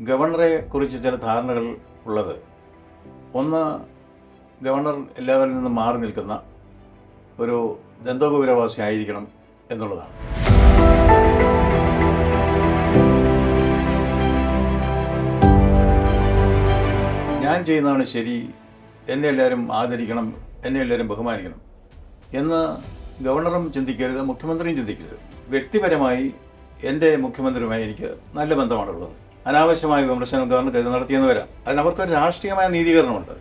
ഗവർണറെ കുറിച്ച് ചില ധാരണകൾ ഉള്ളത്. ഒന്ന് ഗവർണർ എല്ലാവരിൽ നിന്നും മാറി നിൽക്കുന്ന ഒരു ദന്തോപുരവാസി ആയിരിക്കണം എന്നുള്ളതാണ്. ഞാൻ ചെയ്യുന്നതാണ് ശരി എന്നെ എല്ലാവരും ആദരിക്കണം എന്നെ എല്ലാവരും ബഹുമാനിക്കണം എന്ന് ഗവർണറും ചിന്തിക്കരുത് മുഖ്യമന്ത്രിയും ചിന്തിക്കരുത്. വ്യക്തിപരമായി എന്റെ മുഖ്യമന്ത്രിയുമായി എനിക്ക് നല്ല ബന്ധമാണുള്ളത്. അനാവശ്യമായ വിമർശനം ഗവർണർ നടത്തിയെന്ന് വരാം അതിന് അവർക്കൊരു രാഷ്ട്രീയമായ നീതീകരണമുണ്ട്.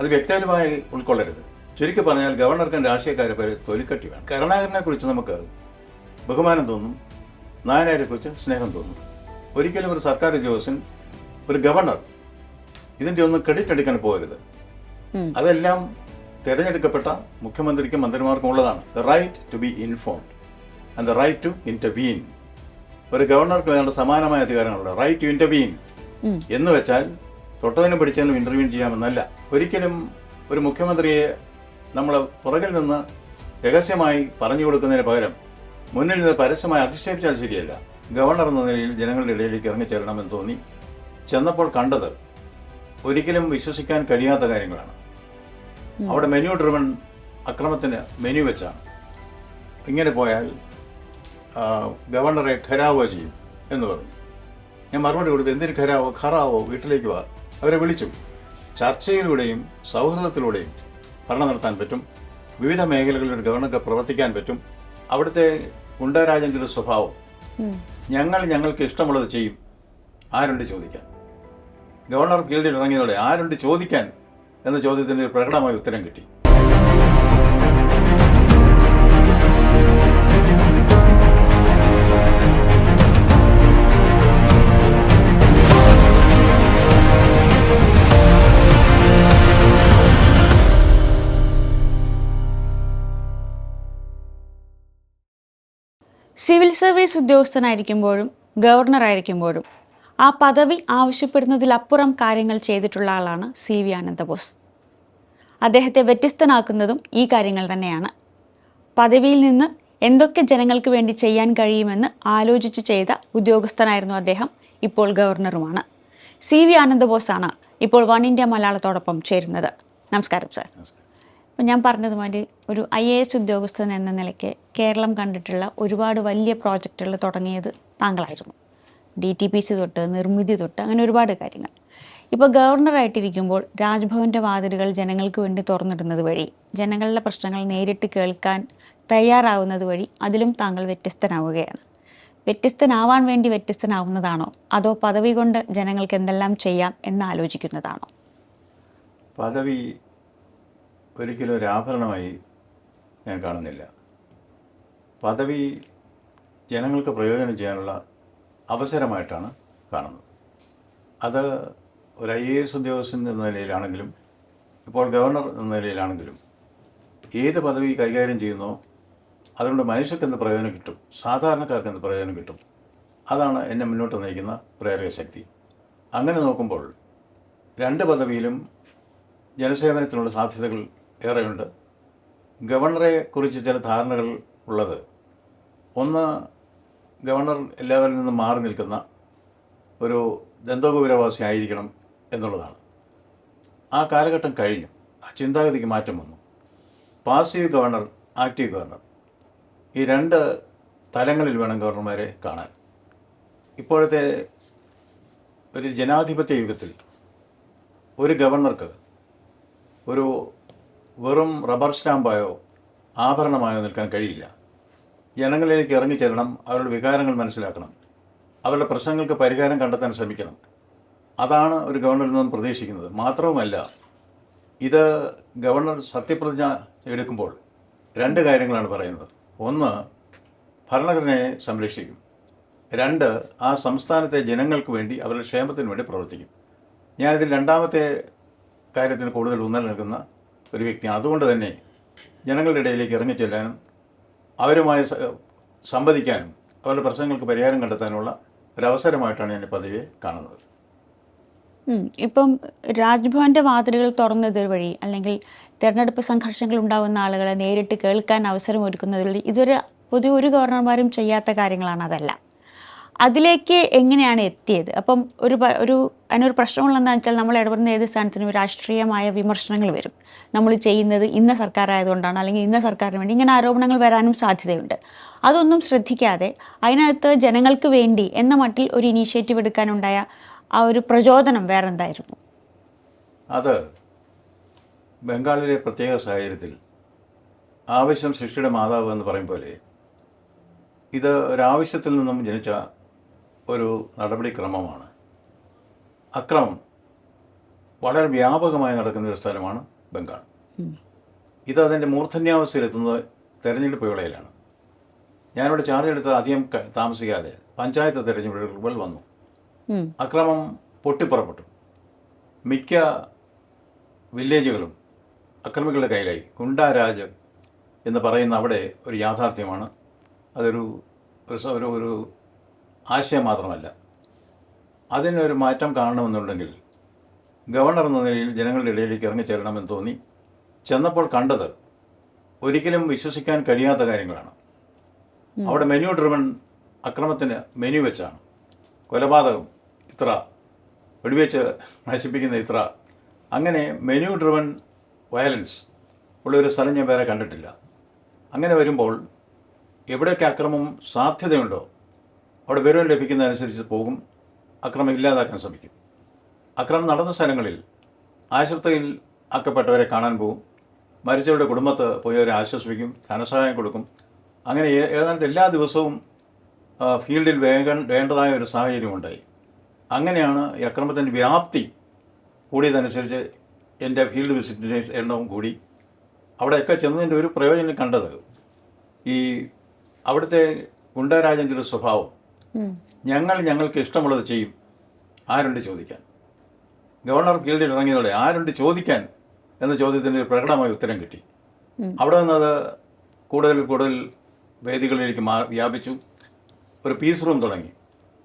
അത് വ്യക്തിപരമായി ഉൾക്കൊള്ളരുത്. ചുരുക്കി പറഞ്ഞാൽ ഗവർണർക്കും രാഷ്ട്രീയക്കാരെ പേര് തൊലിക്കട്ടി വേണം. കരുണാകരനെ കുറിച്ച് നമുക്ക് ബഹുമാനം തോന്നും നായനാരെ കുറിച്ച് സ്നേഹം തോന്നും. ഒരിക്കലും ഒരു സർക്കാർ ഉദ്യോഗസ്ഥൻ ഒരു ഗവർണർ ഇതിന്റെ ഒന്നും ക്രെഡിറ്റ് എടുക്കാൻ പോകരുത്. അതെല്ലാം തിരഞ്ഞെടുക്കപ്പെട്ട മുഖ്യമന്ത്രിക്കും മന്ത്രിമാർക്കും ഉള്ളതാണ്. The right to be informed and the right to intervene ഒരു ഗവർണർക്ക് വേണ്ട സമാനമായ അധികാരങ്ങളുണ്ട്. റൈറ്റ് ടു ഇന്റർവീൻ എന്ന് വെച്ചാൽ തൊട്ടതിനും പിടിച്ചതിനും ഇന്റർവ്യൂ ചെയ്യാമെന്നല്ല. ഒരിക്കലും ഒരു മുഖ്യമന്ത്രിയെ നമ്മൾ പുറകിൽ നിന്ന് രഹസ്യമായി പറഞ്ഞു കൊടുക്കുന്നതിന് പകരം മുന്നിൽ നിന്ന് പരസ്യമായി അധിക്ഷേപിച്ചാൽ ശരിയല്ല. ഗവർണർ എന്ന നിലയിൽ ജനങ്ങളുടെ ഇടയിലേക്ക് ഇറങ്ങിച്ചേരണമെന്ന് തോന്നി. ചെന്നപ്പോൾ കണ്ടത് ഒരിക്കലും വിശ്വസിക്കാൻ കഴിയാത്ത കാര്യങ്ങളാണ്. അവിടെ മെനു ഡ്രിവൺ അക്രമത്തിന് മെനു വെച്ചാണ്. ഇങ്ങനെ പോയാൽ ഗവർണറെ ഖരാവോ ചെയ്യും എന്ന് പറഞ്ഞു. ഞാൻ മറുപടി കൊടുത്തു എന്തിന് ഖരാവോ? ഖറാവോ? വീട്ടിലേക്ക് വാ. അവരെ വിളിച്ചു. ചർച്ചയിലൂടെയും സൗഹൃദത്തിലൂടെയും ഭരണം നടത്താൻ പറ്റും. വിവിധ മേഖലകളിൽ ഒരു ഗവർണർക്ക് പ്രവർത്തിക്കാൻ പറ്റും. അവിടുത്തെ ഗുണ്ടരാജന്റെ ഒരു സ്വഭാവം. ഞങ്ങൾ ഞങ്ങൾക്ക് ഇഷ്ടമുള്ളത് ചെയ്യും. ആരുണ്ട് ചോദിക്കാൻ? ഗവർണർ ഫീൽഡിൽ ഇറങ്ങിയതോടെ ആരുണ്ട് ചോദിക്കാൻ? എന്ന ചോദ്യത്തിന് ഒരു പ്രകടമായ ഉത്തരം കിട്ടി. സിവിൽ സർവീസ് ഉദ്യോഗസ്ഥനായിരിക്കുമ്പോഴും ഗവർണറായിരിക്കുമ്പോഴും ആ പദവി ആവശ്യപ്പെടുന്നതിലപ്പുറം കാര്യങ്ങൾ ചെയ്തിട്ടുള്ള ആളാണ് സി വി ആനന്ദബോസ് അദ്ദേഹത്തെ വ്യത്യസ്തനാക്കുന്നതും ഈ കാര്യങ്ങൾ തന്നെയാണ്. പദവിയിൽ നിന്ന് എന്തൊക്കെ ജനങ്ങൾക്ക് വേണ്ടി ചെയ്യാൻ കഴിയുമെന്ന് ആലോചിച്ച് ചെയ്ത ഉദ്യോഗസ്ഥനായിരുന്നു അദ്ദേഹം ഇപ്പോൾ ഗവർണറുമാണ്. സി വി ആനന്ദബോസാണ് ഇപ്പോൾ വൺ ഇന്ത്യ മലയാളത്തോടൊപ്പം ചേരുന്നത്. നമസ്കാരം സാർ. ഞാൻ പറഞ്ഞതുമാതിരി ഒരു ഐ എ എസ് ഉദ്യോഗസ്ഥൻ എന്ന നിലയ്ക്ക് കേരളം കണ്ടിട്ടുള്ള ഒരുപാട് വലിയ പ്രോജക്റ്റുകൾ തുടങ്ങിയത് താങ്കളായിരുന്നു. ഡി ടി പി സി തൊട്ട് നിർമ്മിതി തൊട്ട് അങ്ങനെ ഒരുപാട് കാര്യങ്ങൾ. ഇപ്പോൾ ഗവർണറായിട്ടിരിക്കുമ്പോൾ രാജ്ഭവന്റെ വാതിലുകൾ ജനങ്ങൾക്ക് വേണ്ടി തുറന്നിടുന്നത് വഴി ജനങ്ങളുടെ പ്രശ്നങ്ങൾ നേരിട്ട് കേൾക്കാൻ തയ്യാറാവുന്നത് വഴി അതിലും താങ്കൾ വ്യത്യസ്തനാവുകയാണ്. വ്യത്യസ്തനാവാൻ വേണ്ടി വ്യത്യസ്തനാവുന്നതാണോ? അതോ പദവി കൊണ്ട് ജനങ്ങൾക്ക് എന്തെല്ലാം ചെയ്യാം എന്ന് ആലോചിക്കുന്നതാണോ? പദവി ഒരിക്കലും ഒരു ആഭരണമായി ഞാൻ കാണുന്നില്ല. പദവി ജനങ്ങൾക്ക് പ്രയോജനം ചെയ്യാനുള്ള അവസരമായിട്ടാണ് കാണുന്നത്. അത് ഒരു ഐ എ എസ് ഉദ്യോഗസ്ഥൻ എന്ന നിലയിലാണെങ്കിലും ഇപ്പോൾ ഗവർണർ എന്ന നിലയിലാണെങ്കിലും ഏത് പദവി കൈകാര്യം ചെയ്യുന്നോ അതുകൊണ്ട് മനുഷ്യർക്ക് എന്ത് പ്രയോജനം കിട്ടും സാധാരണക്കാർക്ക് എന്ത് പ്രയോജനം കിട്ടും അതാണ് എന്നെ മുന്നോട്ട് നയിക്കുന്ന പ്രേരക ശക്തി. അങ്ങനെ നോക്കുമ്പോൾ രണ്ട് പദവിയിലും ജനസേവനത്തിനുള്ള സാധ്യതകൾ ഏറെയുണ്ട്. ഗവർണറെ കുറിച്ച് ചില ധാരണകൾ ഉള്ളത്. ഒന്ന് ഗവർണർ എല്ലാവരിൽ നിന്നും മാറി നിൽക്കുന്ന ഒരു ദന്തോപുരവാസി ആയിരിക്കണം എന്നുള്ളതാണ്. ആ കാലഘട്ടം കഴിഞ്ഞു. ആ ചിന്താഗതിക്ക് മാറ്റം വന്നു. Passive governor active governor. ഈ രണ്ട് തലങ്ങളിൽ വേണം ഗവർണർമാരെ കാണാൻ. ഇപ്പോഴത്തെ ഒരു ജനാധിപത്യ യുഗത്തിൽ ഒരു ഗവർണർക്ക് ഒരു വെറും റബ്ബർ സ്റ്റാമ്പായോ ആഭരണമായോ നിൽക്കാൻ കഴിയില്ല. ജനങ്ങളിലേക്ക് ഇറങ്ങിച്ചെല്ലണം അവരുടെ വികാരങ്ങൾ മനസ്സിലാക്കണം അവരുടെ പ്രശ്നങ്ങൾക്ക് പരിഹാരം കണ്ടെത്താൻ ശ്രമിക്കണം. അതാണ് ഒരു ഗവർണറിൽ നിന്നും പ്രതീക്ഷിക്കുന്നത്. മാത്രവുമല്ല ഇത് ഗവർണർ സത്യപ്രതിജ്ഞ എടുക്കുമ്പോൾ രണ്ട് കാര്യങ്ങളാണ് പറയുന്നത്. ഒന്ന് ഭരണഘടനയെ സംരക്ഷിക്കും. രണ്ട് ആ സംസ്ഥാനത്തെ ജനങ്ങൾക്ക് വേണ്ടി അവരുടെ ക്ഷേമത്തിന് വേണ്ടി പ്രവർത്തിക്കും. ഞാനിതിൽ രണ്ടാമത്തെ കാര്യത്തിന് കൂടുതൽ ഊന്നൽ നൽകുന്ന ഒരു വ്യക്തിയാണ് അതുകൊണ്ട് തന്നെ ജനങ്ങളുടെ ഇടയിലേക്ക് ഇറങ്ങിച്ചെല്ലാനും അവരുമായി സംവദിക്കാനും അവരുടെ പ്രശ്നങ്ങൾക്ക് പരിഹാരം കണ്ടെത്താനുള്ള ഒരു അവസരമായിട്ടാണ് ഞാൻ പതിവെ കാണുന്നത്. ഇപ്പം രാജ്ഭവന്റെ വാതിലുകൾ തുറന്നത് വഴി അല്ലെങ്കിൽ തിരഞ്ഞെടുപ്പ് സംഘർഷങ്ങൾ ഉണ്ടാകുന്ന ആളുകളെ നേരിട്ട് കേൾക്കാൻ അവസരം ഒരുക്കുന്നത് വഴി ഇതൊരു പൊതുവെ ഒരു ഗവർണർമാരും ചെയ്യാത്ത കാര്യങ്ങളാണ് അതെല്ലാം. അതിലേക്ക് എങ്ങനെയാണ് എത്തിയത്? അപ്പം ഒരു ഒരു അതിനൊരു പ്രശ്നമുള്ളതെന്ന് വെച്ചാൽ നമ്മൾ ഇടപെടുന്ന ഏത് സ്ഥാനത്തിനും രാഷ്ട്രീയമായ വിമർശനങ്ങൾ വരും. നമ്മൾ ചെയ്യുന്നത് ഇന്ന സർക്കാർ ആയതുകൊണ്ടാണ് അല്ലെങ്കിൽ ഇന്ന സർക്കാരിന് വേണ്ടി ഇങ്ങനെ ആരോപണങ്ങൾ വരാനും സാധ്യതയുണ്ട്. അതൊന്നും ശ്രദ്ധിക്കാതെ അതിനകത്ത് ജനങ്ങൾക്ക് വേണ്ടി എന്ന മട്ടിൽ ഒരു ഇനീഷ്യേറ്റീവ് എടുക്കാനുണ്ടായ ആ ഒരു പ്രചോദനം വേറെന്തായിരുന്നു? അത് ബംഗാളിലെ പ്രത്യേക സാഹചര്യത്തിൽ ആവശ്യം സൃഷ്ടിയുടെ മാതാവ് എന്ന് പറയും പോലെ ഇത് ഒരാവശ്യത്തിൽ നിന്നും ജനിച്ച ഒരു നടപടിക്രമമാണ്. അക്രമം വളരെ വ്യാപകമായി നടക്കുന്ന ഒരു സ്ഥലമാണ് ബംഗാൾ. ഇത് അതിന്റെ മൂർധന്യാവസ്ഥയിലെത്തുന്നത് തെരഞ്ഞെടുപ്പ് വേളയിലാണ്. ഞാനിവിടെ ചാർജ് എടുത്ത് അധികം താമസിക്കാതെ പഞ്ചായത്ത് തെരഞ്ഞെടുപ്പുകൾ വന്നു. അക്രമം പൊട്ടിപ്പുറപ്പെട്ടു. മിക്ക വില്ലേജുകളും അക്രമികളുടെ കയ്യിലായി. ഗുണ്ടാരാജ് എന്ന് പറയുന്ന അവിടെ ഒരു യാഥാർത്ഥ്യമാണ്. അതൊരു ഒരു ഒരു ആശയം മാത്രമല്ല. അതിനൊരു മാറ്റം കാണണമെന്നുണ്ടെങ്കിൽ ഗവർണർ എന്ന നിലയിൽ ജനങ്ങളുടെ ഇടയിലേക്ക് ഇറങ്ങിച്ചേരണമെന്ന് തോന്നി. ചെന്നപ്പോൾ കണ്ടത് ഒരിക്കലും വിശ്വസിക്കാൻ കഴിയാത്ത കാര്യങ്ങളാണ്. അവിടെ മെനു ഡ്രിവൺ അക്രമത്തിന് മെനു വെച്ചാണ്. കൊലപാതകം ഇത്ര വെടിവെച്ച് നശിപ്പിക്കുന്ന ഇത്ര. അങ്ങനെ മെനു ഡ്രിവൺ വയലൻസ് ഉള്ളൊരു സ്ഥലം ഞാൻ വേറെ കണ്ടിട്ടില്ല. അങ്ങനെ വരുമ്പോൾ എവിടെയൊക്കെ അക്രമം സാധ്യതയുണ്ടോ അവിടെ വിവരം ലഭിക്കുന്നതനുസരിച്ച് പോകും. അക്രമം ഇല്ലാതാക്കാൻ ശ്രമിക്കും. അക്രമം നടന്ന സ്ഥലങ്ങളിൽ ആശുപത്രിയിൽ ആക്കപ്പെട്ടവരെ കാണാൻ പോകും. മരിച്ചവരുടെ കുടുംബത്ത് പോയി അവരെ ആശ്വസിപ്പിക്കും ധനസഹായം കൊടുക്കും. അങ്ങനെ ഏതാണ്ട് എല്ലാ ദിവസവും ഫീൽഡിൽ വേഗ വേണ്ടതായ ഒരു സാഹചര്യം ഉണ്ടായി. അങ്ങനെയാണ് ഈ അക്രമത്തിന്റെ വ്യാപ്തി കൂടിയതനുസരിച്ച് എന്റെ ഫീൽഡ് വിസിറ്റിന്റെ എണ്ണവും കൂടി. അവിടെയൊക്കെ ചെന്നതിന്റെ ഒരു പ്രയോജനം കണ്ടത് ഈ അവിടുത്തെ ഗുണ്ടരാജന്റെ ഒരു സ്വഭാവം. ഞങ്ങൾ ഞങ്ങൾക്ക് ഇഷ്ടമുള്ളത് ചെയ്യും. ആരുണ്ട് ചോദിക്കാൻ? ഗവർണർ കീഴിൽ ഇറങ്ങിയതോടെ ആരുണ്ട് ചോദിക്കാൻ? എന്ന ചോദ്യത്തിന് ഒരു പ്രകടമായ ഉത്തരം കിട്ടി. അവിടെ നിന്നത് കൂടുതൽ കൂടുതൽ വേദികളിലേക്ക് മാ വ്യാപിച്ചു. ഒരു പീസ് റൂം തുടങ്ങി.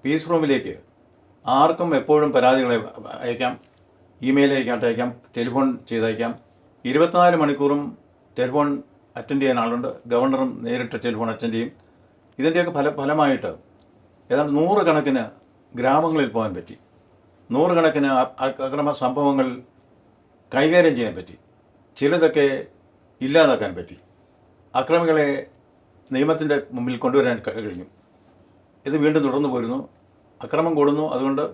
പീസ് റൂമിലേക്ക് ആർക്കും എപ്പോഴും പരാതികളെ അയക്കാം. ഇമെയിൽ അയക്കാട്ട് അയക്കാം ടെലിഫോൺ ചെയ്തയക്കാം. ഇരുപത്തിനാല് മണിക്കൂറും ടെലിഫോൺ അറ്റൻഡ് ചെയ്യാൻ ആളുണ്ട്. ഗവർണറും നേരിട്ട് ടെലിഫോൺ അറ്റൻഡ് ചെയ്യും. ഇതിന്റെയൊക്കെ ഫല ഫലമായിട്ട് ഏതാണ്ട് നൂറുകണക്കിന് ഗ്രാമങ്ങളിൽ പോകാൻ പറ്റി. നൂറുകണക്കിന് അക്രമ സംഭവങ്ങൾ കൈകാര്യം ചെയ്യാൻ പറ്റി. ചിലതൊക്കെ ഇല്ലാതാക്കാൻ പറ്റി. അക്രമികളെ നിയമത്തിന്റെ മുമ്പിൽ കൊണ്ടുവരാൻ കഴിഞ്ഞു. ഇത് വീണ്ടും തുടർന്നു പോരുന്നു. അക്രമം കൂടുന്നു. അതുകൊണ്ട്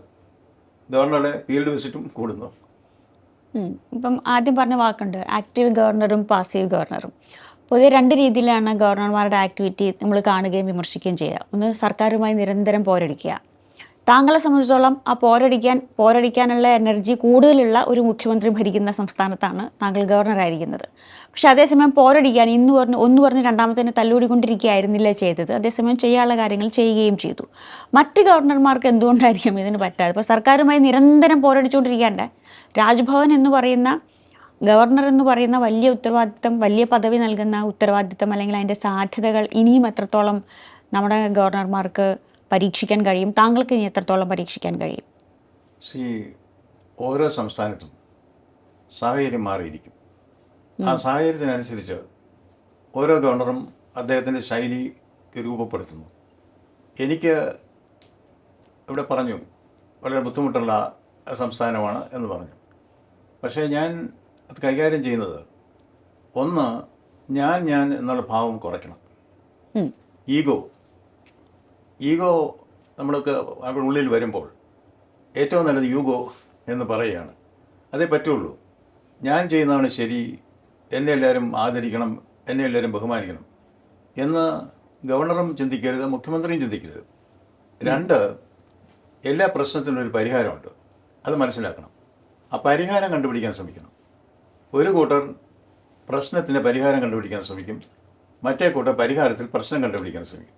ഗവർണറുടെ ഫീൽഡ് വിസിറ്റും കൂടുന്നു. ഇപ്പം ആദ്യം പറഞ്ഞ വാക്കുണ്ട്. ആക്റ്റീവ് ഗവർണറും പാസീവ് ഗവർണറും. പൊതുവെ രണ്ട് രീതിയിലാണ് ഗവർണർമാരുടെ ആക്ടിവിറ്റി നമ്മൾ കാണുകയും വിമർശിക്കുകയും ചെയ്യുക. ഒന്ന് സർക്കാരുമായി നിരന്തരം പോരടിക്കുക. താങ്കളെ സംബന്ധിച്ചിടത്തോളം ആ പോരടിക്കാൻ പോരടിക്കാനുള്ള എനർജി കൂടുതലുള്ള ഒരു മുഖ്യമന്ത്രി ഭരിക്കുന്ന സംസ്ഥാനത്താണ് താങ്കൾ ഗവർണറായിരിക്കുന്നത്. പക്ഷേ അതേസമയം പോരടിക്കാൻ ഇന്ന് പറഞ്ഞ് ഒന്ന് പറഞ്ഞ് രണ്ടാമത്തേന് തല്ലുകൂടിക്കൊണ്ടിരിക്കുകയായിരുന്നില്ല ചെയ്തത്? അതേസമയം ചെയ്യാനുള്ള കാര്യങ്ങൾ ചെയ്യുകയും ചെയ്തു. മറ്റ് ഗവർണർമാർക്ക് എന്തുകൊണ്ടായിരിക്കും ഇതിന് പറ്റാതെ ഇപ്പോൾ സർക്കാരുമായി നിരന്തരം പോരടിച്ചുകൊണ്ടിരിക്കാണ്ട് രാജ്ഭവൻ എന്ന് പറയുന്ന ഗവർണർ എന്ന് പറയുന്ന വലിയ ഉത്തരവാദിത്തം വലിയ പദവി നൽകുന്ന ഉത്തരവാദിത്തം അല്ലെങ്കിൽ അതിന്റെ സാധ്യതകൾ ഇനിയും എത്രത്തോളം നമ്മുടെ ഗവർണർമാർക്ക് പരീക്ഷിക്കാൻ കഴിയും താങ്കൾക്ക് ഇനി എത്രത്തോളം പരീക്ഷിക്കാൻ കഴിയും? സി ഓരോ സംസ്ഥാനത്തും സാഹചര്യം മാറിയിരിക്കും. ആ സാഹചര്യത്തിനനുസരിച്ച് ഓരോ ഗവർണറും അദ്ദേഹത്തിന്റെ ശൈലി രൂപപ്പെടുത്തുന്നു. എനിക്ക് ഇവിടെ പറഞ്ഞു വളരെ ബുദ്ധിമുട്ടുള്ള സംസ്ഥാനമാണ് എന്ന് പറഞ്ഞു. പക്ഷേ ഞാൻ അത് കൈകാര്യം ചെയ്യുന്നത്. ഒന്ന് ഞാൻ ഞാൻ എന്നുള്ള ഭാവം കുറയ്ക്കണം. ഈഗോ. ഈഗോ നമ്മൾക്ക് നമ്മുടെ ഉള്ളിൽ വരുമ്പോൾ ഏറ്റവും നല്ലത് യൂഗോ എന്ന് പറയുകയാണ്. അതേ പറ്റുള്ളൂ. ഞാൻ ചെയ്യുന്നതാണ് ശരി എന്നെ എല്ലാവരും ആദരിക്കണം എന്നെ എല്ലാവരും ബഹുമാനിക്കണം എന്ന് ഗവർണറും ചിന്തിക്കരുത് മുഖ്യമന്ത്രിയും ചിന്തിക്കരുത്. രണ്ട് എല്ലാ പ്രശ്നത്തിനും ഒരു പരിഹാരമുണ്ട്. അത് മനസ്സിലാക്കണം. ആ പരിഹാരം കണ്ടുപിടിക്കാൻ ശ്രമിക്കണം. ഒരു കൂട്ടർ പ്രശ്നത്തിന് പരിഹാരം കണ്ടുപിടിക്കാൻ ശ്രമിക്കും. മറ്റേ കൂട്ടർ പരിഹാരത്തിൽ പ്രശ്നം കണ്ടുപിടിക്കാൻ ശ്രമിക്കും.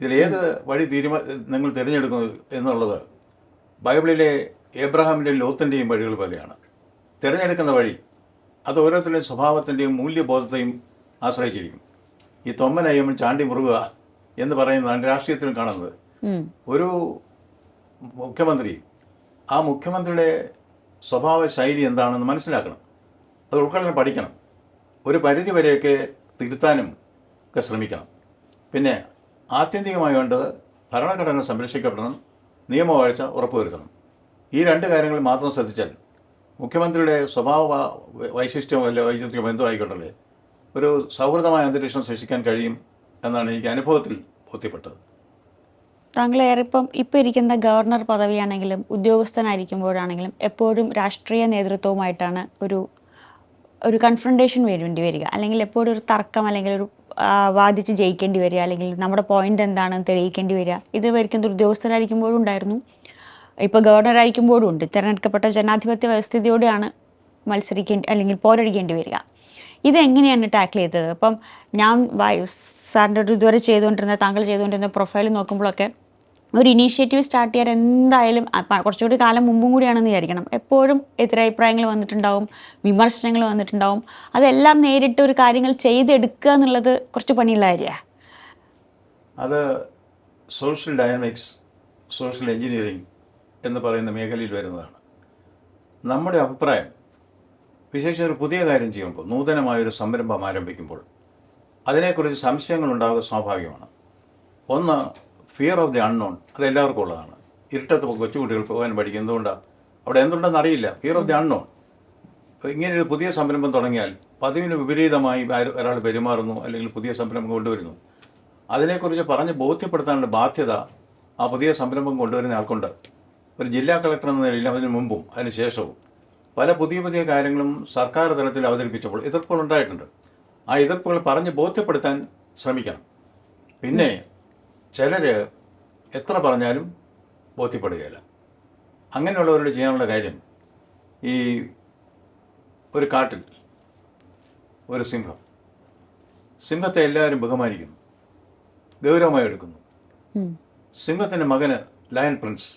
ഇതിൽ ഏത് വഴി തീരുമാ നിങ്ങൾ തിരഞ്ഞെടുക്കുന്നു എന്നുള്ളത് ബൈബിളിലെ ഏബ്രഹാമിന്റെയും ലോത്തിന്റെയും വഴികൾ പോലെയാണ്. തിരഞ്ഞെടുക്കുന്ന വഴി അത് ഓരോരുത്തരുടെയും സ്വഭാവത്തിന്റെയും മൂല്യബോധത്തെയും ആശ്രയിച്ചിരിക്കും. ഈ തൊമ്മനയ്യമ്മൻ ചാണ്ടി മുറുക എന്ന് പറയുന്നതാണ് രാഷ്ട്രീയത്തിലും കാണുന്നത്. ഒരു മുഖ്യമന്ത്രി ആ മുഖ്യമന്ത്രിയുടെ സ്വഭാവ ശൈലി എന്താണെന്ന് മനസ്സിലാക്കണം. അത് ഉൾക്കൊള്ളാൻ പഠിക്കണം. ഒരു പരിധി വരെയൊക്കെ തിരുത്താനും ഒക്കെ ശ്രമിക്കണം. പിന്നെ ആത്യന്തികമായി വേണ്ടത് ഭരണഘടന സംരക്ഷിക്കപ്പെടണം നിയമവാഴ്ച ഉറപ്പുവരുത്തണം. ഈ രണ്ട് കാര്യങ്ങൾ മാത്രം ശ്രദ്ധിച്ചാൽ മുഖ്യമന്ത്രിയുടെ സ്വഭാവ വൈശിഷ്ട്യമോ അല്ല വൈചിത്ര്യമോ എന്തോ ആയിക്കോട്ടെ ഒരു സൗഹൃദമായ അന്തരീക്ഷം സൃഷ്ടിക്കാൻ കഴിയും എന്നാണ് എനിക്ക് അനുഭവത്തിൽ ബോധ്യപ്പെട്ടത്. താങ്കൾ ഇപ്പം ഇരിക്കുന്ന ഗവർണർ പദവിയാണെങ്കിലും ഉദ്യോഗസ്ഥനായിരിക്കുമ്പോഴാണെങ്കിലും എപ്പോഴും രാഷ്ട്രീയ നേതൃത്വവുമായിട്ടാണ് ഒരു ഒരു കൺഫ്രണ്ടേഷൻ വേണ്ടി വരിക. അല്ലെങ്കിൽ എപ്പോഴും ഒരു തർക്കം അല്ലെങ്കിൽ ഒരു വാദിച്ച് ജയിക്കേണ്ടി വരിക അല്ലെങ്കിൽ നമ്മുടെ പോയിന്റ് എന്താണെന്ന് തെളിയിക്കേണ്ടി വരിക. ഇത് ഒരു ഉദ്യോഗസ്ഥരായിരിക്കുമ്പോഴും ഉണ്ടായിരുന്നു. ഇപ്പോൾ ഗവർണർ ആയിരിക്കുമ്പോഴും ഉണ്ട്. തിരഞ്ഞെടുക്കപ്പെട്ട ജനാധിപത്യ വ്യവസ്ഥിതിയോടെയാണ് മത്സരിക്കേണ്ടി അല്ലെങ്കിൽ പോരടിക്കേണ്ടി വരിക. ഇതെങ്ങനെയാണ് ടാക്കിൾ ചെയ്തത്? അപ്പം ഞാൻ സാറിന്റെ ഒരു ഇതുവരെ ചെയ്തുകൊണ്ടിരുന്ന താങ്കൾ ചെയ്തുകൊണ്ടിരുന്ന പ്രൊഫൈൽ നോക്കുമ്പോഴൊക്കെ ഒരു ഇനീഷ്യേറ്റീവ് സ്റ്റാർട്ട് ചെയ്യാൻ എന്തായാലും കുറച്ചുകൂടി കാലം മുമ്പും കൂടിയാണെന്ന് വിചാരിക്കണം. എപ്പോഴും എതിരഭിപ്രായങ്ങൾ വന്നിട്ടുണ്ടാവും വിമർശനങ്ങൾ വന്നിട്ടുണ്ടാവും. അതെല്ലാം നേരിട്ട് ഒരു കാര്യങ്ങൾ ചെയ്തെടുക്കുക എന്നുള്ളത് കുറച്ച് പണിയുള്ള കാര്യമാണ് അത് സോഷ്യൽ ഡയനാമിക്സ് സോഷ്യൽ എഞ്ചിനീയറിംഗ് എന്ന് പറയുന്ന മേഖലയിൽ വരുന്നതാണ്. നമ്മുടെ അഭിപ്രായം വിശേഷിച്ച് ഒരു പുതിയ കാര്യം ചെയ്യുമ്പോൾ നൂതനമായൊരു സംരംഭം ആരംഭിക്കുമ്പോൾ അതിനെക്കുറിച്ച് സംശയങ്ങൾ ഉണ്ടാവുക സ്വാഭാവികമാണ്. ഒന്ന് ഫിയർ ഓഫ് ദി അൺനോൺ അത് എല്ലാവർക്കും ഉള്ളതാണ്. ഇരുട്ടത്ത് കൊച്ചുകുട്ടികൾ പോകാൻ പഠിക്കും എന്തുകൊണ്ടാണ് അവിടെ എന്തുണ്ടെന്ന് അറിയില്ല. ഫിയർ ഓഫ് ദി അൺനോൺ ഇങ്ങനെ ഒരു പുതിയ സംരംഭം തുടങ്ങിയാൽ പതിവിന് വിപരീതമായി ഒരാൾ പെരുമാറുന്നു അല്ലെങ്കിൽ പുതിയ സംരംഭം കൊണ്ടുവരുന്നു. അതിനെക്കുറിച്ച് പറഞ്ഞ് ബോധ്യപ്പെടുത്താനുള്ള ബാധ്യത ആ പുതിയ സംരംഭം കൊണ്ടുവരുന്ന ആൾക്കുണ്ട്. ഒരു ജില്ലാ കളക്ടർ എന്ന നിലയിൽ അതിന് മുമ്പും അതിന് ശേഷവും പല പുതിയ പുതിയ കാര്യങ്ങളും സർക്കാർ തലത്തിൽ അവതരിപ്പിച്ചപ്പോൾ എതിർപ്പുകൾ ഉണ്ടായിട്ടുണ്ട്. ആ എതിർപ്പുകൾ പറഞ്ഞ് ബോധ്യപ്പെടുത്താൻ ശ്രമിക്കണം. പിന്നെ ചിലർ എത്ര പറഞ്ഞാലും ബോധ്യപ്പെടുകയില്ല. അങ്ങനെയുള്ളവരോട് ചെയ്യാനുള്ള കാര്യം ഈ ഒരു കാട്ടിൽ ഒരു സിംഹം. സിംഹത്തെ എല്ലാവരും ബഹുമാനിക്കുന്നു ഗൗരവമായി എടുക്കുന്നു. സിംഹത്തിന്റെ മകന് ലയൺ പ്രിൻസ്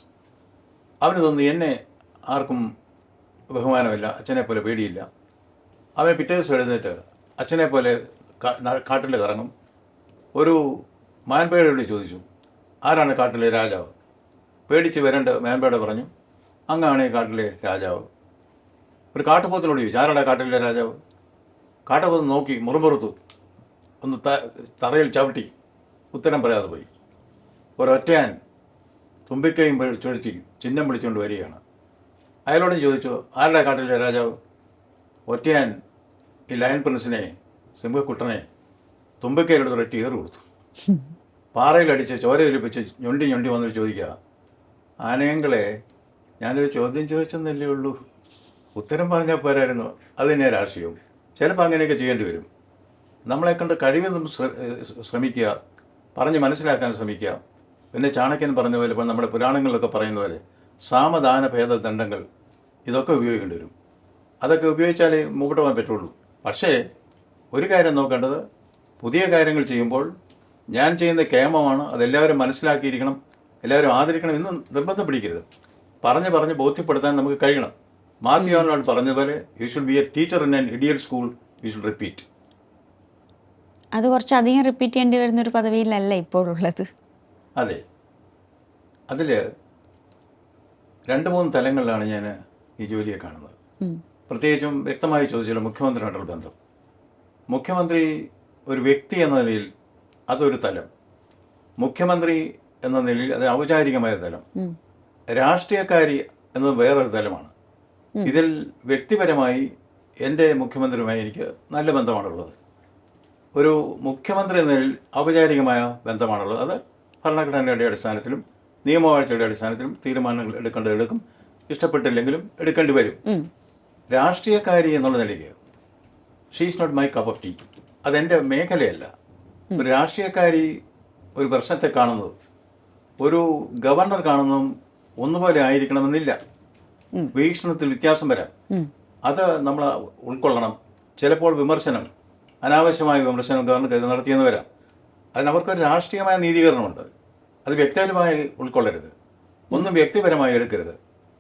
അവന് തോന്നി എന്നെ ആർക്കും ബഹുമാനമില്ല അച്ഛനെ പോലെ പേടിയില്ല. അവനെ പിറ്റേ ദിവസം എഴുന്നേറ്റ് അച്ഛനെ പോലെ കാട്ടിൽ കറങ്ങും. ഒരു മാൻപേടയോട് ചോദിച്ചു ആരാണ് കാട്ടിലെ രാജാവ്? പേടിച്ച് വരേണ്ട മാൻപേട പറഞ്ഞു. അങ്ങാണ് ഈ കാട്ടിലെ രാജാവ്. ഒരു കാട്ടുപോത്തിനോട് ചോദിച്ചു ആരാടാ കാട്ടിലെ രാജാവ്? കാട്ടുപോത്ത് നോക്കി മുറുമുറുത്തു ഒന്ന് തറയിൽ ചവിട്ടി ഉത്തരം പറയാതെ പോയി. ഒരൊറ്റയാൻ തുമ്പിക്കൈയും ചുഴറ്റി ചിഹ്നം വിളിച്ചുകൊണ്ട് വരികയാണ്. അയാളോടും ചോദിച്ചു ആരുടെ കാട്ടിലെ രാജാവ്? ഒറ്റയാൻ ഈ ലയൺ പ്രിൻസിനെ സിംഹക്കുട്ടനെ തുമ്പിക്കയിലൂടെ ഒരൊറ്റ ഏറ് കൊടുത്തു. പാറയിലടിച്ച് ചോരയൊലിപ്പിച്ച് ഞൊണ്ടി ഞൊണ്ടി വന്നിട്ട് ചോദിക്കുക ആനയങ്ങളെ ഞാനൊരു ചോദ്യം ചോദിച്ചെന്നല്ലേ ഉള്ളൂ? ഉത്തരം പറഞ്ഞാൽ പോരായിരുന്നു. അത് തന്നെ രാഷ്ട്രീയവും ചിലപ്പോൾ അങ്ങനെയൊക്കെ ചെയ്യേണ്ടി വരും. നമ്മളെ കണ്ട് ഏഹ് ശ്രമിക്കുക പറഞ്ഞ് മനസ്സിലാക്കാൻ ശ്രമിക്കുക. പിന്നെ ചാണക്യൻ പറഞ്ഞ പോലെ ഇപ്പോൾ നമ്മുടെ പുരാണങ്ങളിലൊക്കെ പറയുന്ന പോലെ സാമദാന ഭേദ ദണ്ഡങ്ങൾ ഇതൊക്കെ ഉപയോഗിക്കേണ്ടി വരും. അതൊക്കെ ഉപയോഗിച്ചാലേ മുമ്പോട്ട് പോകാൻ പറ്റുള്ളൂ. പക്ഷേ ഒരു കാര്യം നോക്കേണ്ടത് പുതിയ കാര്യങ്ങൾ ചെയ്യുമ്പോൾ ഞാൻ ചെയ്യുന്ന കേമമാണ് അതെല്ലാവരും മനസ്സിലാക്കിയിരിക്കണം എല്ലാവരും ആദരിക്കണം എന്ന് നിർബന്ധം പിടിക്കരുത് പറഞ്ഞ് പറഞ്ഞ് ബോധ്യപ്പെടുത്താൻ നമുക്ക് കഴിയണം. മാത്യു ആർണോൾഡ് പറഞ്ഞതുപോലെ you should be a teacher in an ideal school you should repeat അത് കുറച്ചധികം റിപ്പീറ്റ് ചെയ്യേണ്ടി വരുന്ന ഒരു പദവിയിലല്ല ഇപ്പോഴുള്ളത് അതെ. അതിൽ രണ്ട് മൂന്ന് തലങ്ങളിലാണ് ഞാൻ ഈ ജോലിയെ കാണുന്നത്. പ്രത്യേകിച്ചും വ്യക്തമായി ചോദിച്ചാൽ മുഖ്യമന്ത്രിയായിട്ടുള്ള ബന്ധം. മുഖ്യമന്ത്രി ഒരു വ്യക്തി എന്ന നിലയിൽ അതൊരു തലം. മുഖ്യമന്ത്രി എന്ന നിലയിൽ അത് ഔപചാരികമായ തലം. രാഷ്ട്രീയക്കാരി എന്നത് വേറൊരു തലമാണ്. ഇതിൽ വ്യക്തിപരമായി എന്റെ മുഖ്യമന്ത്രിയുമായി എനിക്ക് നല്ല ബന്ധമാണുള്ളത്. ഒരു മുഖ്യമന്ത്രി എന്ന നിലയിൽ ഔപചാരികമായ ബന്ധമാണുള്ളത്. അത് ഭരണഘടനയുടെ അടിസ്ഥാനത്തിലും നിയമവാഴ്ചയുടെ അടിസ്ഥാനത്തിലും തീരുമാനങ്ങൾ എടുക്കേണ്ടത് എടുക്കും. ഇഷ്ടപ്പെട്ടില്ലെങ്കിലും എടുക്കേണ്ടി വരും. രാഷ്ട്രീയക്കാരി എന്നുള്ള നിലയ്ക്ക് she's not my cup of tea അതെന്റെ മേഖലയല്ല. ഒരു രാഷ്ട്രീയക്കാരി ഒരു പ്രശ്നത്തെ കാണുന്നത്. ഒരു ഗവർണർ കാണുന്നതും ഒന്നുപോലെ ആയിരിക്കണമെന്നില്ല. വീക്ഷണത്തിൽ വ്യത്യാസം വരാം. അത് നമ്മൾ ഉൾക്കൊള്ളണം. ചിലപ്പോൾ വിമർശനം അനാവശ്യമായ വിമർശനം ഗവർണർക്കെതിരെ നടത്തിയെന്ന് വരാം. അതിനവർക്കൊരു രാഷ്ട്രീയമായ നീതീകരണമുണ്ട്. അത് വ്യക്തിപരമായി ഉൾക്കൊള്ളരുത്. ഒന്നും വ്യക്തിപരമായി എടുക്കരുത്.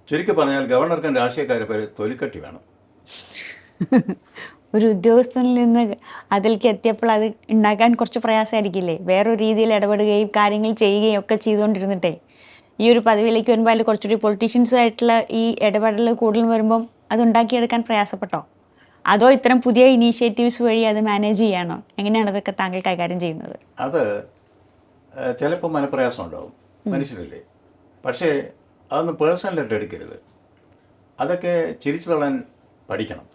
ചുരുക്കി പറഞ്ഞാൽ ഗവർണർക്കും രാഷ്ട്രീയക്കാരെ പേര് തൊലിക്കട്ടി വേണം. ഒരു ഉദ്യോഗസ്ഥനിൽ നിന്ന് അതിലേക്ക് എത്തിയപ്പോൾ അത് ഉണ്ടാക്കാൻ കുറച്ച് പ്രയാസമായിരിക്കില്ലേ? വേറൊരു രീതിയിൽ ഇടപെടുകയും കാര്യങ്ങൾ ചെയ്യുകയും ഒക്കെ ചെയ്തുകൊണ്ടിരുന്നിട്ടേ. ഈ ഒരു പദവിയിലേക്ക് വരുമ്പോൾ അതിൽ കുറച്ചുകൂടി പൊളിറ്റീഷ്യൻസുമായിട്ടുള്ള ഈ ഇടപെടൽ കൂടുതൽ വരുമ്പം അത് ഉണ്ടാക്കിയെടുക്കാൻ പ്രയാസപ്പെട്ടോ? അതോ ഇത്തരം പുതിയ ഇനീഷ്യേറ്റീവ്സ് വഴി അത് മാനേജ് ചെയ്യാനോ എങ്ങനെയാണ് അതൊക്കെ താങ്കൾ കൈകാര്യം ചെയ്യുന്നത്? അത് ചിലപ്പോൾ മനപ്രയാസം ഉണ്ടാവും മനുഷ്യരല്ലേ? പക്ഷേ അതൊന്നും പേഴ്സണലായിട്ട് എടുക്കരുത്. അതൊക്കെ ചിരിച്ചു തള്ളാൻ പഠിക്കണം.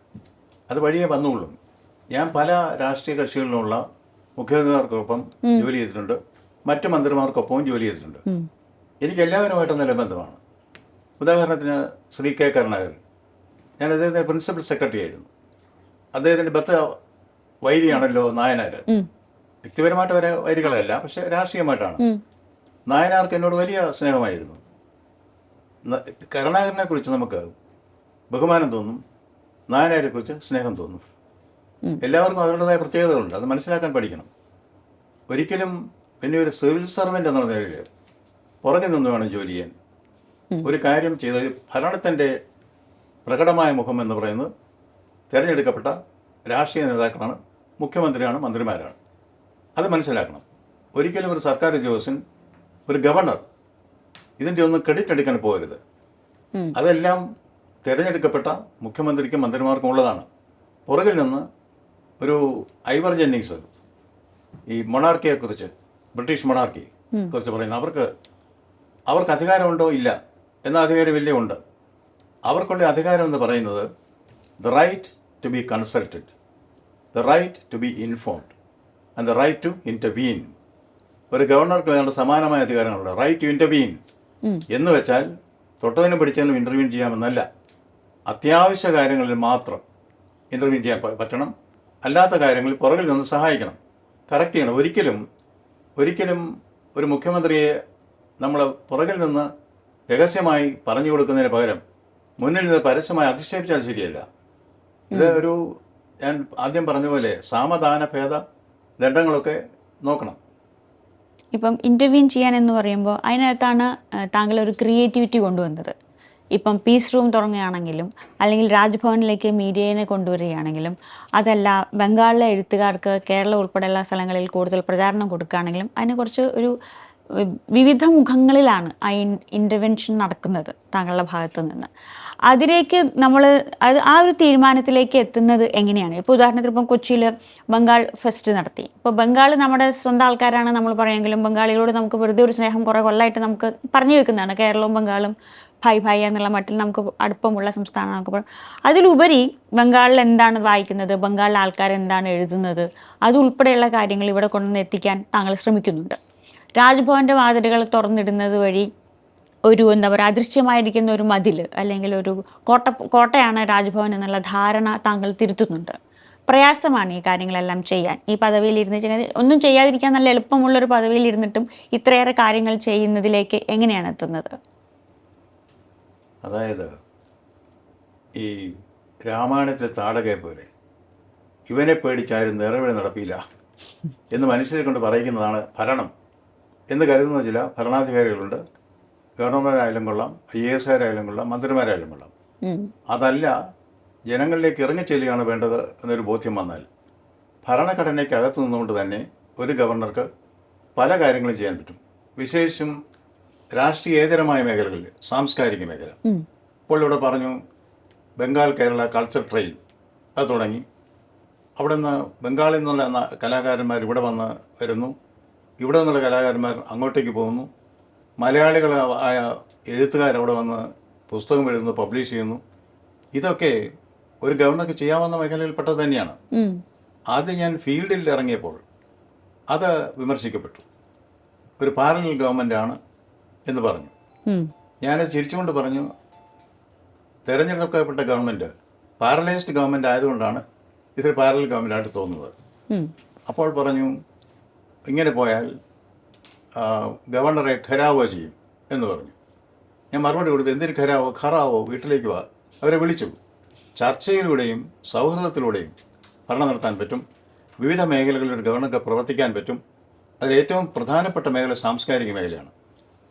അത് വഴിയെ വന്നുകൊള്ളും ഞാൻ പല രാഷ്ട്രീയ കക്ഷികളിലുള്ള മുഖ്യമന്ത്രിമാർക്കൊപ്പം ജോലി ചെയ്തിട്ടുണ്ട്. മറ്റ് മന്ത്രിമാർക്കൊപ്പവും ജോലി ചെയ്തിട്ടുണ്ട്. എനിക്ക് എല്ലാവരുമായിട്ടും നല്ല ബന്ധമാണ്. ഉദാഹരണത്തിന് ശ്രീ കെ കരുണാകരൻ. ഞാൻ അദ്ദേഹത്തിന്റെ പ്രിൻസിപ്പൽ സെക്രട്ടറി ആയിരുന്നു. അദ്ദേഹത്തിന്റെ ബത്ത വൈരിയാണല്ലോ നായനാർ വ്യക്തിപരമായിട്ട് വരെ വൈരികളല്ല പക്ഷേ രാഷ്ട്രീയമായിട്ടാണ്. നായനാർക്ക് എന്നോട് വലിയ സ്നേഹമായിരുന്നു. കരുണാകരനെ കുറിച്ച് നമുക്ക് ബഹുമാനം തോന്നും. നായനാരെ കുറിച്ച് സ്നേഹം തോന്നും. എല്ലാവർക്കും അവരുടേതായ പ്രത്യേകതകളുണ്ട്. അത് മനസ്സിലാക്കാൻ പഠിക്കണം. ഒരിക്കലും പിന്നെ ഒരു സിവിൽ സർവന്റ് എന്നുള്ള നിലയിൽ പുറകിൽ നിന്ന് വേണം ജോലി ചെയ്യാൻ. ഒരു കാര്യം ചെയ്ത ഒരു ഭരണത്തിന്റെ പ്രകടമായ മുഖം എന്ന് പറയുന്നത് തിരഞ്ഞെടുക്കപ്പെട്ട രാഷ്ട്രീയ നേതാക്കളാണ് മുഖ്യമന്ത്രിയാണ് മന്ത്രിമാരാണ്. അത് മനസ്സിലാക്കണം. ഒരിക്കലും ഒരു സർക്കാർ ഉദ്യോഗസ്ഥൻ ഒരു ഗവർണർ ഇതിന്റെ ഒന്നും ക്രെഡിറ്റ് എടുക്കാൻ പോകരുത്. അതെല്ലാം തിരഞ്ഞെടുക്കപ്പെട്ട മുഖ്യമന്ത്രിക്കും മന്ത്രിമാർക്കും ഉള്ളതാണ്. പുറകിൽ നിന്ന് ഒരു ഐവർ ജെന്നിങ്സ് ഈ മൊണാർക്കിയെക്കുറിച്ച് ബ്രിട്ടീഷ് മൊണാർക്കി കുറിച്ച് പറയുന്നത് അവർക്ക് അവർക്ക് അധികാരമുണ്ടോ ഇല്ല എന്ന അധികാരം വലിയ ഉണ്ട്. അവർക്കുള്ള അധികാരം എന്ന് പറയുന്നത് the right to be consulted the right to be informed and the right to intervene ഒരു ഗവർണർക്ക് വേണ്ട സമാനമായ അധികാരങ്ങളുണ്ട്. റൈറ്റ് ടു ഇന്റർവീൻ എന്ന് വെച്ചാൽ തൊട്ടതിനും പിടിച്ചതിനും ഇന്റർവ്യൂ ചെയ്യാമെന്നല്ല. അത്യാവശ്യ കാര്യങ്ങളിൽ മാത്രം ഇന്റർവ്യൂ ചെയ്യാൻ പറ്റണം. അല്ലാത്ത കാര്യങ്ങളിൽ പുറകിൽ നിന്ന് സഹായിക്കണം. കറക്റ്റ് ചെയ്യണം. ഒരിക്കലും ഒരിക്കലും ഒരു മുഖ്യമന്ത്രിയെ നമ്മൾ പുറകിൽ നിന്ന് രഹസ്യമായി പറഞ്ഞു കൊടുക്കുന്നതിന് പകരം മുന്നിൽ നിന്ന് പരസ്യമായി അധിക്ഷേപിച്ചാൽ ശരിയല്ല. ഇത് ഒരു ഞാൻ ആദ്യം പറഞ്ഞ പോലെ സാമദാന ഭേദ ദണ്ഡങ്ങളൊക്കെ നോക്കണം. ഇപ്പം ഇന്റർവ്യൂ ചെയ്യാൻ എന്ന് പറയുമ്പോൾ അതിനകത്താണ് താങ്കൾ ഒരു ക്രിയേറ്റിവിറ്റി കൊണ്ടുവന്നത്. ഇപ്പം പീസ് റൂം തുടങ്ങുകയാണെങ്കിലും അല്ലെങ്കിൽ രാജ്ഭവനിലേക്ക് മീഡിയനെ കൊണ്ടുവരികയാണെങ്കിലും അതല്ല ബംഗാളിലെ എഴുത്തുകാർക്ക് കേരളം ഉൾപ്പെടെയുള്ള സ്ഥലങ്ങളിൽ കൂടുതൽ പ്രചാരണം കൊടുക്കുകയാണെങ്കിലും അതിനെ കുറച്ച് ഒരു വിവിധ മുഖങ്ങളിലാണ് ആ ഇൻ ഇന്റർവെൻഷൻ നടക്കുന്നത് താങ്കളുടെ ഭാഗത്തു നിന്ന്. അതിലേക്ക് നമ്മൾ അത് ആ ഒരു തീരുമാനത്തിലേക്ക് എത്തുന്നത് എങ്ങനെയാണ്? ഇപ്പോൾ ഉദാഹരണത്തിന് ഇപ്പം കൊച്ചിയിൽ ബംഗാൾ ഫെസ്റ്റ് നടത്തി. ഇപ്പോൾ ബംഗാൾ നമ്മുടെ സ്വന്തം ആൾക്കാരാണ് നമ്മൾ പറയുമെങ്കിലും ബംഗാളികളോട് നമുക്ക് വെറുതെ ഒരു സ്നേഹം കുറേ കൊല്ലമായിട്ട് നമുക്ക് പറഞ്ഞു വെക്കുന്നതാണ്. കേരളവും ബംഗാളും ഭായ് ഭായ് എന്നുള്ള മട്ടിൽ നമുക്ക് അടുപ്പമുള്ള സംസ്ഥാനം നമുക്ക് അതിലുപരി ബംഗാളിൽ എന്താണ് വായിക്കുന്നത്? ബംഗാളിലെ ആൾക്കാർ എന്താണ് എഴുതുന്നത്? അതുൾപ്പെടെയുള്ള കാര്യങ്ങൾ ഇവിടെ കൊണ്ടുവന്ന് എത്തിക്കാൻ താങ്കൾ ശ്രമിക്കുന്നുണ്ട്. രാജ്ഭവന്റെ വാതിലുകൾ തുറന്നിടുന്നത് വഴി ഒരു എന്താ പറയുക അദൃശ്യമായിരിക്കുന്ന ഒരു മതിൽ അല്ലെങ്കിൽ ഒരു കോട്ട കോട്ടയാണ് രാജ്ഭവൻ എന്നുള്ള ധാരണ താങ്കൾ തിരുത്തുന്നുണ്ട്. പ്രയാസമാണ് ഈ കാര്യങ്ങളെല്ലാം ചെയ്യാൻ. ഈ പദവിയിൽ ഇരുന്ന് ഒന്നും ചെയ്യാതിരിക്കാൻ നല്ല എളുപ്പമുള്ള ഒരു പദവിയിൽ ഇരുന്നിട്ടും ഇത്രയേറെ കാര്യങ്ങൾ ചെയ്യുന്നതിലേക്ക് എങ്ങനെയാണ് എത്തുന്നത്? അതായത് ഈ രാമായണത്തിലെ താടകയെ പോലെ ഇവനെ പേടിച്ചാരും നിറവിടെ നടപ്പില്ല എന്ന് മനുഷ്യരെ കൊണ്ട് പറയിക്കുന്നതാണ് ഭരണം എന്ന് കരുതുന്ന ചില ഭരണാധികാരികളുണ്ട്. ഗവർണർമാരായാലും കൊള്ളാം ഐ എ എസ് ആരായാലും കൊള്ളാം മന്ത്രിമാരായാലും കൊള്ളാം. അതല്ല ജനങ്ങളിലേക്ക് ഇറങ്ങിച്ചെല്ലുകയാണ് വേണ്ടത് എന്നൊരു ബോധ്യം വന്നാൽ ഭരണഘടനയ്ക്കകത്ത് നിന്നുകൊണ്ട് തന്നെ ഒരു ഗവർണർക്ക് പല കാര്യങ്ങളും ചെയ്യാൻ പറ്റും. വിശേഷിച്ചും രാഷ്ട്രീയേതരമായ മേഖലകളിൽ സാംസ്കാരിക മേഖല. ഇപ്പോൾ ഇവിടെ പറഞ്ഞു ബംഗാൾ കേരള കൾച്ചർ ട്രെയിൻ അത് തുടങ്ങി. അവിടെ നിന്ന് ബംഗാളിൽ നിന്നുള്ള കലാകാരന്മാർ ഇവിടെ വന്ന് വരുന്നു. ഇവിടെ നിന്നുള്ള കലാകാരന്മാർ അങ്ങോട്ടേക്ക് പോകുന്നു. മലയാളികൾ ആയ എഴുത്തുകാർ അവിടെ വന്ന് പുസ്തകം എഴുതുന്നു പബ്ലിഷ് ചെയ്യുന്നു. ഇതൊക്കെ ഒരു ഗവർണർക്ക് ചെയ്യാവുന്ന മേഖലയിൽപ്പെട്ടത് തന്നെയാണ്. ആദ്യം ഞാൻ ഫീൽഡിൽ ഇറങ്ങിയപ്പോൾ അത് വിമർശിക്കപ്പെട്ടു. ഒരു പാരലൽ ആണ് എന്ന് പറഞ്ഞു. ഞാൻ ഞാനത് ചിരിച്ചുകൊണ്ട് പറഞ്ഞു തിരഞ്ഞെടുക്കപ്പെട്ട ഗവൺമെന്റ് പാരലൈസ്ഡ് ഗവൺമെന്റ് ആയതുകൊണ്ടാണ് ഇതൊരു പാരലൽ ഗവൺമെന്റായിട്ട് തോന്നുന്നത്. അപ്പോൾ പറഞ്ഞു ഇങ്ങനെ പോയാൽ ഗവർണറെ ഖരാവോ ചെയ്യും എന്ന് പറഞ്ഞു. ഞാൻ മറുപടി കൊടുത്തു എന്തിന് ഖരാവോ? ഖറാവോ? വീട്ടിലേക്ക് വാ. അവരെ വിളിച്ചു. ചർച്ചയിലൂടെയും സൗഹൃദത്തിലൂടെയും ഭരണം നടത്താൻ പറ്റും. വിവിധ മേഖലകളിൽ ഒരു ഗവർണർക്ക് പ്രവർത്തിക്കാൻ പറ്റും. അതിൽ ഏറ്റവും പ്രധാനപ്പെട്ട മേഖല സാംസ്കാരിക മേഖലയാണ്.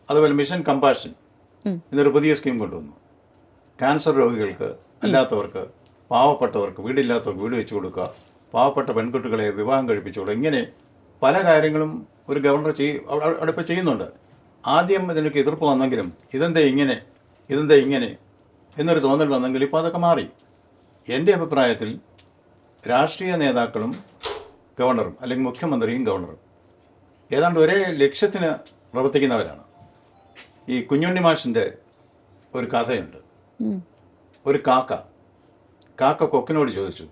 അതുപോലെ മിഷൻ കമ്പാഷൻ ഉം. എന്നൊരു പുതിയ സ്കീം കൊണ്ടുവന്നു. ക്യാൻസർ രോഗികൾക്ക് അല്ലാത്തവർക്ക് പാവപ്പെട്ടവർക്ക് വീടില്ലാത്തവർക്ക് വീട് വെച്ചു കൊടുക്കുക പാവപ്പെട്ട പെൺകുട്ടികളെ വിവാഹം കഴിപ്പിച്ചു കൊടുക്കുക ഇങ്ങനെ പല കാര്യങ്ങളും ഒരു ഗവർണർ ചെയ് അവിടെ ഇപ്പോൾ ചെയ്യുന്നുണ്ട്. ആദ്യം ഇതിനൊക്കെ എതിർപ്പ് വന്നെങ്കിലും ഇതെന്താ ഇങ്ങനെ? ഇതെന്താ ഇങ്ങനെ? എന്നൊരു തോന്നൽ വന്നെങ്കിൽ ഇപ്പോൾ അതൊക്കെ മാറി. എന്റെ അഭിപ്രായത്തിൽ രാഷ്ട്രീയ നേതാക്കളും ഗവർണറും അല്ലെങ്കിൽ മുഖ്യമന്ത്രിയും ഗവർണറും ഏതാണ്ട് ഒരേ ലക്ഷ്യത്തിന് പ്രവർത്തിക്കുന്നവരാണ്. ഈ കുഞ്ഞുണ്ണി മാഷിന്റെ ഒരു കഥയുണ്ട്. ഒരു കാക്ക. കാക്ക കൊക്കിനോട് ചോദിച്ചു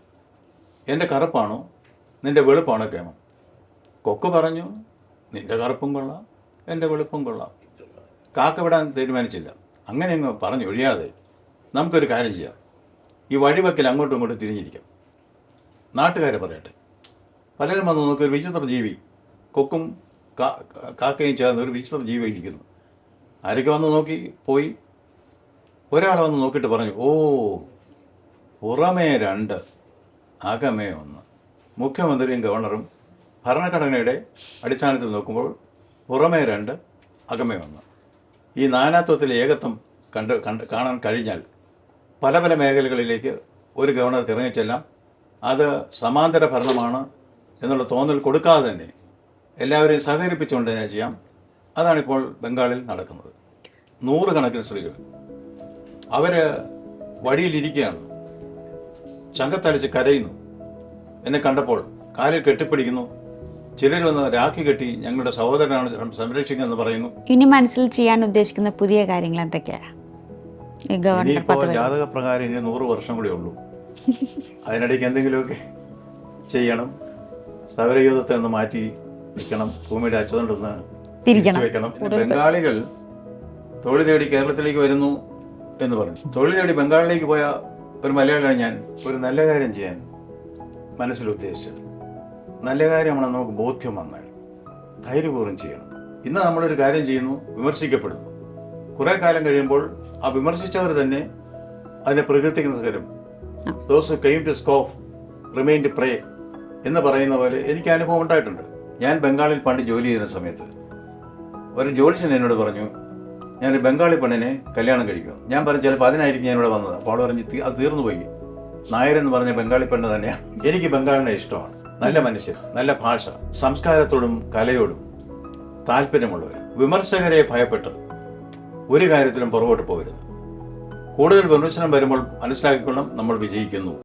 എന്റെ കറുപ്പാണോ? നിന്റെ വെളുപ്പാണോ കേമം? കൊക്ക് പറഞ്ഞു നിന്റെ കറുപ്പും കൊള്ളാം എന്റെ വെളുപ്പും കൊള്ളാം. കാക്ക വിടാൻ തീരുമാനിച്ചില്ല. അങ്ങനെ അങ്ങ് പറഞ്ഞൊഴിയാതെ നമുക്കൊരു കാര്യം ചെയ്യാം. ഈ വഴിവക്കിൽ അങ്ങോട്ടും ഇങ്ങോട്ടും തിരിഞ്ഞിരിക്കാം. നാട്ടുകാരെ പറയട്ടെ. പലരും വന്ന് നോക്കി ഒരു വിചിത്ര ജീവി കൊക്കും കാക്കയും ചേർന്ന് ഒരു വിചിത്ര ജീവി ഇരിക്കുന്നു. ആരൊക്കെ വന്ന് നോക്കി? പോയി. ഒരാൾ വന്ന് നോക്കിയിട്ട് പറഞ്ഞു ഓ പുറമേ രണ്ട് അകമേ ഒന്ന്. മുഖ്യമന്ത്രിയും ഗവർണറും ഭരണഘടനയുടെ അടിസ്ഥാനത്തിൽ നോക്കുമ്പോൾ പുറമേ രണ്ട് അകമേ ഒന്ന്. ഈ നാനാത്വത്തിലെ ഏകത്വം കണ്ട് കണ്ട് കാണാൻ കഴിഞ്ഞാൽ പല പല മേഖലകളിലേക്ക് ഒരു ഗവർണർക്ക് ഇറങ്ങിച്ചെല്ലാം അത് സമാന്തര ഭരണമാണ് എന്നുള്ള തോന്നൽ കൊടുക്കാതെ തന്നെ എല്ലാവരെയും സഹകരിപ്പിച്ചുകൊണ്ട് തന്നെ ചെയ്യാം. അതാണിപ്പോൾ ബംഗാളിൽ നടക്കുന്നത്. നൂറുകണക്കിന് സ്ത്രീകൾ. അവർ വഴിയിലിരിക്കുകയാണ്. ചങ്കത്തലിച്ച് കരയുന്നു. എന്നെ കണ്ടപ്പോൾ കാലിൽ കെട്ടിപ്പിടിക്കുന്നു. ചിലർ വന്ന് രാഖി കെട്ടി ഞങ്ങളുടെ സഹോദരനാണ് എന്ന് പറയുന്നു. ഇനി മനസ്സിൽ ചെയ്യാൻ ഉദ്ദേശിക്കുന്ന പുതിയ കാര്യങ്ങൾ എന്തൊക്കെയാണ് ഇനിയിപ്പോൾ ജാതക പ്രകാരം ഇനി നൂറ് വർഷം കൂടെ ഉള്ളൂ. അതിനിടയ്ക്ക് എന്തെങ്കിലുമൊക്കെ ചെയ്യണം. സൗരയൂഥത്തെ ഒന്ന് മാറ്റി വെക്കണം ഭൂമിയുടെ അച്ചുതണ്ടൊന്ന് തിരിക്കണം. വെക്കണം. ബംഗാളികൾ തൊഴിൽ തേടി കേരളത്തിലേക്ക് വരുന്നു എന്ന് പറഞ്ഞു. തൊഴിൽ തേടി ബംഗാളിലേക്ക് പോയ ഒരു മലയാളിയാണ് ഞാൻ. ഒരു നല്ല കാര്യം ചെയ്യാൻ മനസ്സിൽ ഉദ്ദേശിച്ചത്. നല്ല കാര്യമാണ് നമുക്ക് ബോധ്യം വന്നാൽ. ധൈര്യപൂർവം ചെയ്യണം. ഇന്ന് നമ്മളൊരു കാര്യം ചെയ്യുന്നു വിമർശിക്കപ്പെടുന്നു. കുറെ കാലം കഴിയുമ്പോൾ ആ വിമർശിച്ചവർ തന്നെ അതിനെ പ്രകീർത്തിക്കുന്ന those came to scoff remained pray എന്ന് പറയുന്ന പോലെ എനിക്ക് അനുഭവം ഉണ്ടായിട്ടുണ്ട്. ഞാൻ ബംഗാളിൽ പണ്ട് ജോലി ചെയ്യുന്ന സമയത്ത്. ഒരു ജോത്സ്യൻ എന്നോട് പറഞ്ഞു ഞാൻ ഒരു ബംഗാളി പെണ്ണിനെ കല്യാണം കഴിക്കും ഞാൻ പറഞ്ഞു ചിലപ്പോൾ അതിനായിരിക്കും ഞാൻ ഇവിടെ വന്നത്. അപ്പോൾ അവൾ പറഞ്ഞ് അത് തീർന്നു പോയി. നായരെന്ന് പറഞ്ഞ ബംഗാളി പെണ്ണ് തന്നെയാണ് എനിക്ക് ബംഗാളിനെ ഇഷ്ടമാണ്. നല്ല മനുഷ്യർ നല്ല ഭാഷ സംസ്കാരത്തോടും കലയോടും താല്പര്യമുള്ളവർ വിമർശകരെ ഭയപ്പെട്ട് ഒരു കാര്യത്തിലും പുറകോട്ട് പോകരുത്. കൂടുതൽ വിമർശനം വരുമ്പോൾ മനസ്സിലാക്കിക്കൊള്ളും നമ്മൾ വിജയിക്കുന്നു.